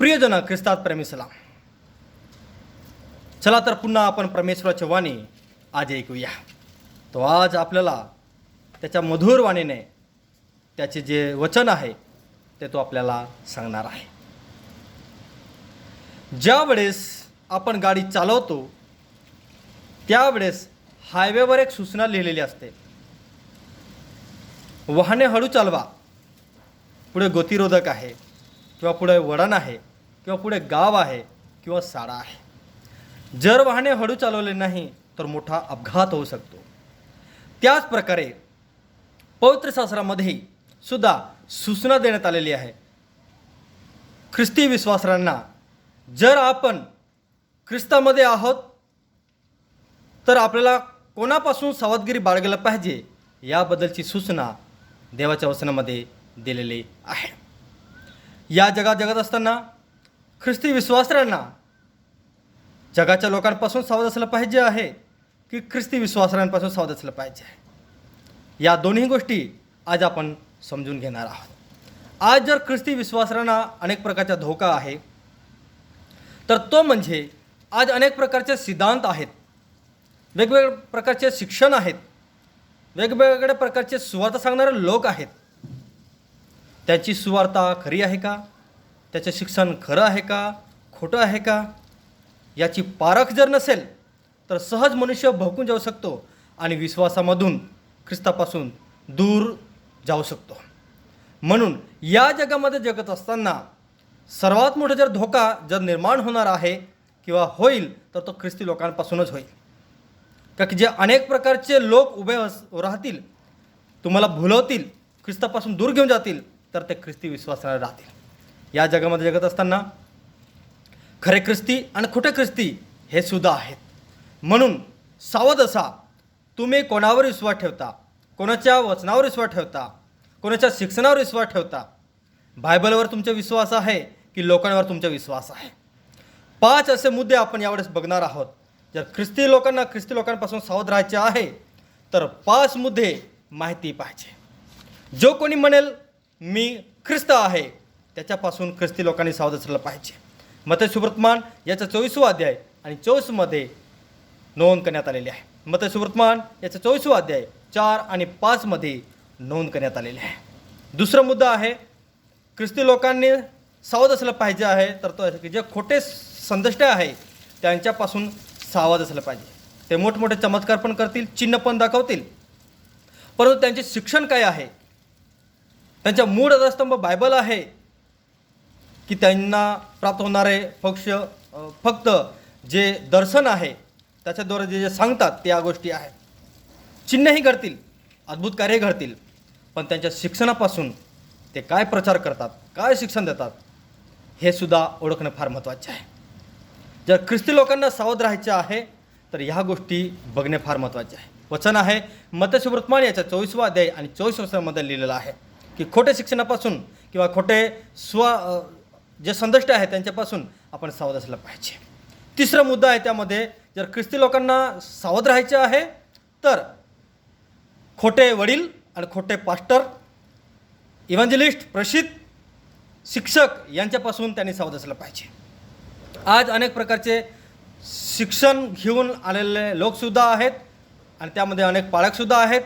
प्रियजन ख्रिस्तात प्रेमी चला तर पुन्हा आपण परमेश्वराची वाणी आज ऐकूया. तो आज आपल्याला त्याच्या मधुर वाणीने त्याचे जे वचन आहे ते तो आपल्याला सांगणार आहे. ज्या वेळेस आपण गाडी चालवतो त्यावेळेस हायवेवर एक सूचना लिहिलेली असते. वाहने हळू चालवा. पुढे गतिरोधक आहे किंवा पुढे वळण आहे. किंवा पुढे गाव आहे किंवा साडा आहे. जर वाहने हळू चालवले नाही तर मोठा अपघात होऊ शकतो. त्याच प्रकारे पवित्रशास्त्रामध्ये सुद्धा सूचना देण्यात आलेली आहे. ख्रिस्ती विश्वासांना जर आपण ख्रिस्तामध्ये आहोत तर आपल्याला कोणापासून सावधगिरी बाळगायला पाहिजे याबद्दलची सूचना देवाच्या वचनामध्ये दिलेली आहे. या जगात जगत असताना ख्रिस्ती विश्वासऱ्यांना जगाच्या लोकांपासून सावध असलं पाहिजे आहे की ख्रिस्ती विश्वासऱ्यांपासून सावध असलं पाहिजे आहे? या दोन्ही गोष्टी आज आपण समजून घेणार आहोत. आज जर ख्रिस्ती विश्वासऱ्यांना अनेक प्रकारचा धोका आहे तर तो म्हणजे आज अनेक प्रकारचे सिद्धांत आहेत वेगवेगळ्या प्रकारचे शिक्षण आहेत वेगवेगळ्या प्रकारचे सुवार्ता सांगणारे लोक आहेत. त्याची सुवार्ता खरी आहे का? त्याचं शिक्षण खरं आहे का खोटं आहे का याची पारख जर नसेल तर सहज मनुष्य भडकून जाऊ शकतो आणि विश्वासामधून ख्रिस्तापासून दूर जाऊ शकतो. म्हणून या जगामध्ये जगत असताना सर्वात मोठा जर धोका जर निर्माण होणार आहे किंवा होईल तर तो ख्रिस्ती लोकांपासूनच होईल. का की जे अनेक प्रकारचे लोक उभे अस राहतील तुम्हाला भुलवतील ख्रिस्तापासून दूर घेऊन जातील तर ते ख्रिस्ती विश्वासाने राहतील. या जगामध्ये जगत असताना खरे ख्रिस्ती आणि खोटे ख्रिस्ती हे सुद्धा आहेत. म्हणून सावध असा. तुम्ही कोणावर विश्वास ठेवता? कोणाच्या वचनावर विश्वास ठेवता? कोणाच्या शिक्षणावर विश्वास ठेवता? बायबलवर तुमचा विश्वास आहे की लोकांवर तुमचा विश्वास आहे? पाच असे मुद्दे आपण यावेळेस बघणार आहोत. जर ख्रिस्ती लोकांना ख्रिस्ती लोकांपासून सावध राहायचे आहे तर पाच मुद्दे माहिती पाहिजे. जो कोणी म्हणेल मी ख्रिस्त आहे त्याच्यापासून ख्रिस्ती लोकांनी सावध असलं पाहिजे. मते सुब्रतमान याचा चोवीसवा अध्याय आणि चोवीसमध्ये नोंद करण्यात आलेली आहे. मत सुब्रतमान याचा चोवीसवा अध्याय चार आणि पाचमध्ये नोंद करण्यात आलेली आहे. दुसरा मुद्दा आहे ख्रिस्ती लोकांनी सावध असलं पाहिजे आहे तर तो की जे खोटे संदष्टे आहे त्यांच्यापासून सावध असलं पाहिजे. ते मोठमोठे चमत्कार पण करतील चिन्ह पण दाखवतील. परंतु त्यांचे शिक्षण काय आहे? त्यांचा मूळ अधस्तंभ बायबल आहे. की त्यांना प्राप्त होणारे पक्ष फक्त जे दर्शन आहे त्याच्याद्वारे जे जे सांगतात त्या गोष्टी आहेत. चिन्हही घडतील अद्भुत कार्य घडतील पण त्यांच्या शिक्षणापासून ते काय प्रचार करतात काय शिक्षण देतात हे सुद्धा ओळखणं फार महत्त्वाचे आहे. जर ख्रिस्ती लोकांना सावध राहायचे आहे तर ह्या गोष्टी बघणे फार महत्त्वाचे आहे. वचन आहे मतशुवृत्मान याच्या चोवीसवा अध्याय आणि चोवीस वर्षामध्ये लिहिलेलं आहे की खोटे शिक्षणापासून किंवा खोटे स्व जे संदष्ट आहे त्यांच्यापासून आपण सावध असलं पाहिजे. तिसरा मुद्दा आहे त्यामध्ये जर ख्रिस्ती लोकांना सावध राहायचे आहे तर खोटे वडील आणि खोटे पास्टर इव्हांजलिस्ट प्रसिद्ध शिक्षक यांच्यापासून त्यांनी सावध असलं पाहिजे. आज अनेक प्रकारचे शिक्षण घेऊन आलेले लोकसुद्धा आहेत आणि त्यामध्ये अनेक पालकसुद्धा आहेत.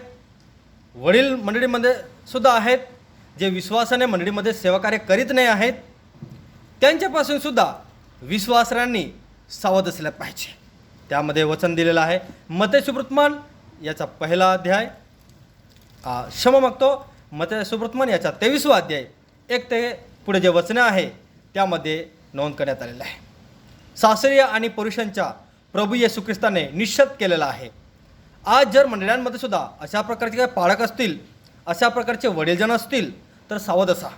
वडील मंडळीमध्ये सुद्धा आहेत जे विश्वासाने मंडळीमध्ये सेवाकार्य करीत नाही आहेत. त्यांच्यापासून सुद्धा विश्वासरांनी सावध असलं पाहिजे. त्यामध्ये वचन दिलेलं आहे. मते सुब्रतमान याचा पहिला अध्याय. क्षमा मागतो. मते सुब्रतमान याचा तेवीसवा अध्याय. एक ते पुढे जे वचनं आहे त्यामध्ये नोंद करण्यात आलेलं आहे. सासरी आणि पुरुषांच्या प्रभू येशू ख्रिस्ताने निश्चित केलेला आहे. आज जर मंडळांमध्ये सुद्धा अशा प्रकारचे काही पाळक असतील अशा प्रकारचे वडीलजण असतील तर सावध असा.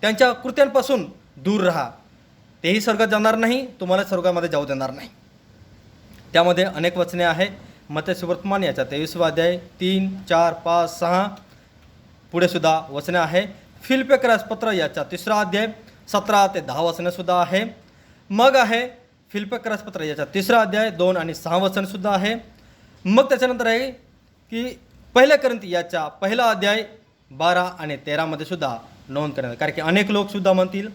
त्यांच्या कृत्यांपासून दूर राहा. तेही स्वर्गात जाणार नाही तुम्हाला स्वर्गामध्ये जाऊ देणार नाही. त्यामध्ये अनेक वचने आहे मते सुवर्तमान याचा तेवीसवा अध्याय तीन चार पाच सहा पुढेसुद्धा वचने आहे फिल्पेकरास पत्र याचा तिसरा अध्याय सतरा ते दहा वचनंसुद्धा आहे. मग आहे फिल्पक्रसपत्र याचा तिसरा अध्याय दोन आणि सहा वचनसुद्धा आहे. मग त्याच्यानंतर आहे की पहिल्या करंती याच्या पहिला अध्याय बारा आणि तेरामध्ये सुद्धा नोंद करण्यात कारण की अनेक लोकसुद्धा म्हणतील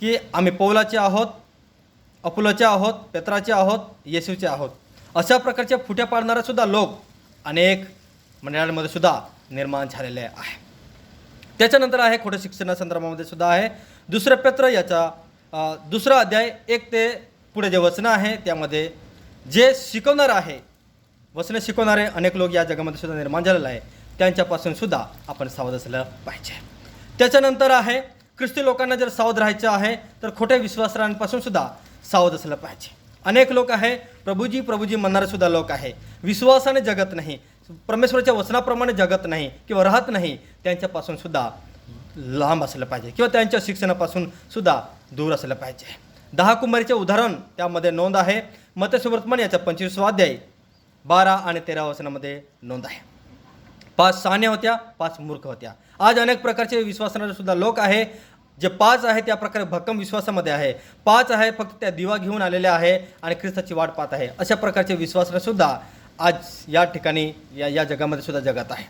की आम्ही पौलाचे आहोत अपुलाचे आहोत पेत्राचे आहोत येशूचे आहोत. अशा प्रकारच्या फुट्या पाडणारासुद्धा लोक अनेक मंडळांमध्ये सुद्धा निर्माण झालेले आहे. त्याच्यानंतर आहे खोटं शिक्षणासंदर्भामध्ये सुद्धा आहे. दुसरं पत्र याचा दुसरा अध्याय एक ते पुढे जे वचनं आहे त्यामध्ये जे शिकवणार आहे वचनं शिकवणारे अनेक लोक या जगामध्ये सुद्धा निर्माण झालेलं आहे. त्यांच्यापासून सुद्धा आपण सावध असलं पाहिजे. त्याच्यानंतर आहे ख्रिस्ती लोकांना जर सावध राहायचं आहे तर खोट्या विश्वासांपासून सुद्धा सावध असलं पाहिजे. अनेक लोक आहे प्रभूजी प्रभूजी म्हणणारे सुद्धा लोक आहे. विश्वासाने जगत नाही परमेश्वराच्या वचनाप्रमाणे जगत नाही किंवा राहत नाही त्यांच्यापासून सुद्धा लांब असलं पाहिजे किंवा त्यांच्या शिक्षणापासून सुद्धा दूर असलं पाहिजे. दहा कुमारीचे उदाहरण त्यामध्ये नोंद आहे. मतस्वर्तमान याच्या पंचवीसवाध्याय बारा आणि तेरा वचनामध्ये नोंद आहे. पाच सान्या होत्या पाच मूर्ख होत्या. आज अनेक प्रकारचे विश्वासणारे सुद्धा लोक आहे. जे पाच आहे त्या प्रकारे भक्कम विश्वासामध्ये आहे. पाच आहे फक्त त्या दिवा घेऊन आलेल्या आहे आणि ख्रिस्ताची वाट पाहत आहे. अशा प्रकारचे विश्वासनंसुद्धा आज या ठिकाणी या या जगामध्ये सुद्धा जगत आहे.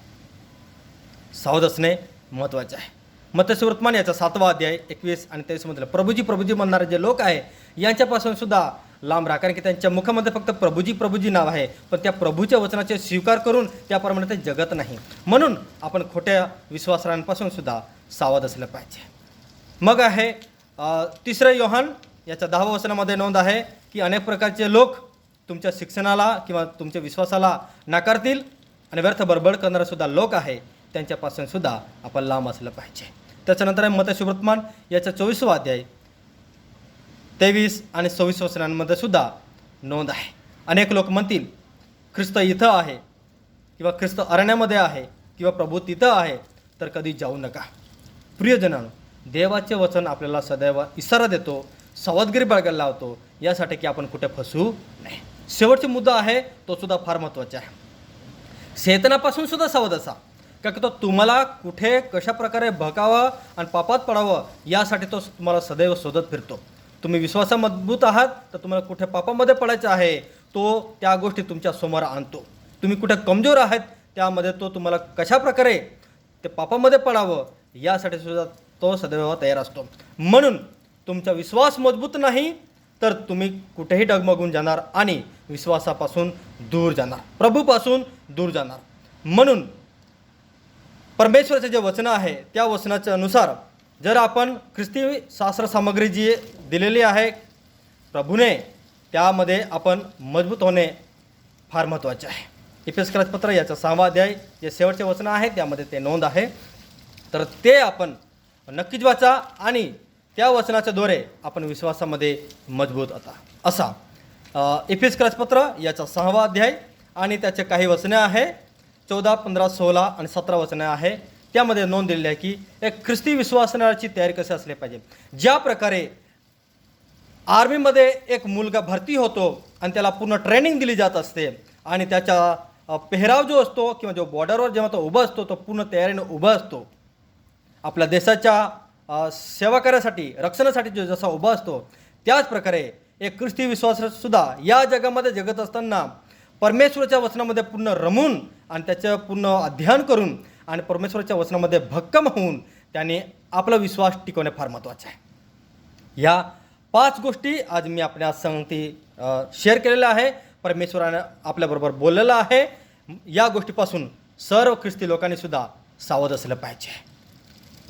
सावध असणे महत्त्वाचे आहे. मतस्वर्तमान याचा सातवा अध्याय एकवीस आणि तेवीसमधलं प्रभूजी प्रभूजी म्हणणारे जे लोक आहे यांच्यापासून सुद्धा लांब राहा. कारण की त्यांच्या मुखामध्ये फक्त प्रभूजी प्रभूजी नाव आहे. पण त्या प्रभूच्या वचनाचे स्वीकार करून त्याप्रमाणे ते जगत नाही. म्हणून आपण खोट्या विश्वासांपासून सुद्धा सावध असलं पाहिजे. मग आहे तिसरं योहान याच्या दहाव्या वचनामध्ये नोंद आहे की अनेक प्रकारचे लोक तुमच्या शिक्षणाला किंवा तुमच्या विश्वासाला नाकारतील आणि व्यर्थ बडबड करणारासुद्धा लोक आहे त्यांच्यापासून सुद्धा आपण लांब असलं पाहिजे. त्याच्यानंतर आहे मतशिवृत्मान याचा चोवीसवा अध्याय तेवीस आणि सव्वीस वचनांमध्ये सुद्धा नोंद आहे. अनेक लोक म्हणतील ख्रिस्त इथं आहे किंवा ख्रिस्त अरण्यामध्ये आहे किंवा प्रभू तिथं आहे तर कधी जाऊ नका. प्रियजनांनो देवाचे वचन आपल्याला सदैव इशारा देतो सावधगिरी बाळगायला लावतो यासाठी की आपण कुठे फसू नाही शेवटचा मुद्दा आहे तो सुद्धा फार महत्त्वाचा आहे. शेतनापासून सुद्धा सावध असा. का की तो तुम्हाला कुठे कशा प्रकारे भकावं आणि पापात पडावं यासाठी तो तुम्हाला सदैव शोधत फिरतो. तुम्ही विश्वासा मजबूत आहात तर तुम्हाला कुठे पापामध्ये पडायचं आहे तो त्या गोष्टी तुमच्यासमोर आणतो. तुम्ही कुठे कमजोर आहात त्यामध्ये तो तुम्हाला कशा प्रकारे ते पापामध्ये पडावं यासाठी सुद्धा तो सदैव तयार असतो. म्हणून तुमचा विश्वास मजबूत नाही तर तुम्ही कुठेही डगमगून जाणार आणि विश्वासापासून दूर जाणार. प्रभूपासून दूर जाणार. म्हणून परमेश्वराचे जे वचनं आहे त्या वचनाच्या अनुसार जर आपण ख्रिस्ती शास्त्र सामग्री जी दिलेली आहे प्रभूने त्यामध्ये आपण मजबूत होणे फार महत्त्वाचे आहे. इफेस पत्र याचा सहावा अध्याय जे शेवटचे वचन आहे त्यामध्ये ते नोंद आहे. तर ते आपण नक्कीच वाचा आणि त्या वचनाच्या द्वारे आपण विश्वासामध्ये मजबूत आता. असा इफेस पत्र याचा सहावा अध्याय आणि त्याचे काही वचने आहे. चौदा पंधरा सोळा आणि सतरा वचने आहे. त्यामध्ये नोंद दिलेली आहे की एक ख्रिस्ती विश्वासनाची तयारी कशी असली पाहिजे? ज्या प्रकारे आर्मीमध्ये एक मुलगा भरती होतो आणि त्याला पूर्ण ट्रेनिंग दिली जात असते आणि त्याचा पेहराव जो असतो किंवा जो बॉर्डरवर जेव्हा तो उभा असतो तो पूर्ण तयारीने उभा असतो आपल्या देशाच्या सेवा करण्यासाठी रक्षणासाठी जो जसा उभा असतो त्याच प्रकारे एक ख्रिस्ती विश्वास सुद्धा या जगामध्ये जगत असताना परमेश्वराच्या वचनामध्ये पूर्ण रमून आणि त्याचं पूर्ण अध्ययन करून आणि परमेश्वराच्या वचनामध्ये भक्कम होऊन त्याने आपला विश्वास टिकवणे फार महत्त्वाचे आहे. या पाच गोष्टी आज मी आपल्या संगती शेअर केलेल्या आहे. परमेश्वरानं आपल्याबरोबर बोललेलं आहे. या गोष्टीपासून सर्व ख्रिस्ती लोकांनी सुद्धा सावध असलं पाहिजे.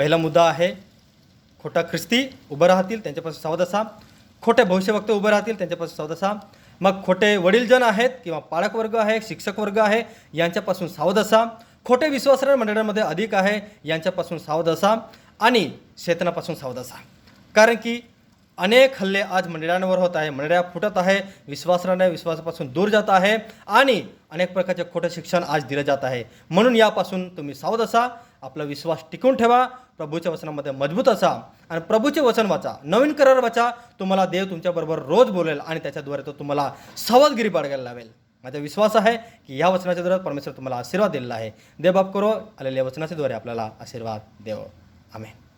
पहिला मुद्दा आहे खोटा ख्रिस्ती उभं राहतील त्यांच्यापासून सावध असा खोटे भविष्यभक्त उभे राहतील त्यांच्यापासून सावध असा मग खोटे वडीलजन आहेत किंवा पालक वर्ग आहे शिक्षक वर्ग आहे यांच्यापासून सावध असा खोटे विश्वासराय मंडळांमध्ये अधिक आहे यांच्यापासून सावध असा आणि शेतनापासून सावध असा कारण की अनेक हल्ले आज मंडळांवर होत आहे मंडळ्या फुटत आहे विश्वासाने विश्वासापासून दूर जात आहे आणि अनेक प्रकारचे खोटं शिक्षण आज दिलं जात आहे. म्हणून यापासून तुम्ही सावध असा आपला विश्वास टिकून ठेवा. प्रभूच्या वचनामध्ये मजबूत असा. आणि प्रभूचे वचन वाचा. नवीन करार वाचा. तुम्हाला देव तुमच्याबरोबर रोज बोलेल आणि त्याच्याद्वारे तो तुम्हाला सावधगिरी बाळगायला लावेल. माझा विश्वास आहे की या वचनाच्या द्वारे परमेश्वर तुम्हाला आशीर्वाद दिलेला आहे. देव बाप करो. आलेल्या वचनाच्या द्वारे आपल्याला आशीर्वाद देव. आमेन.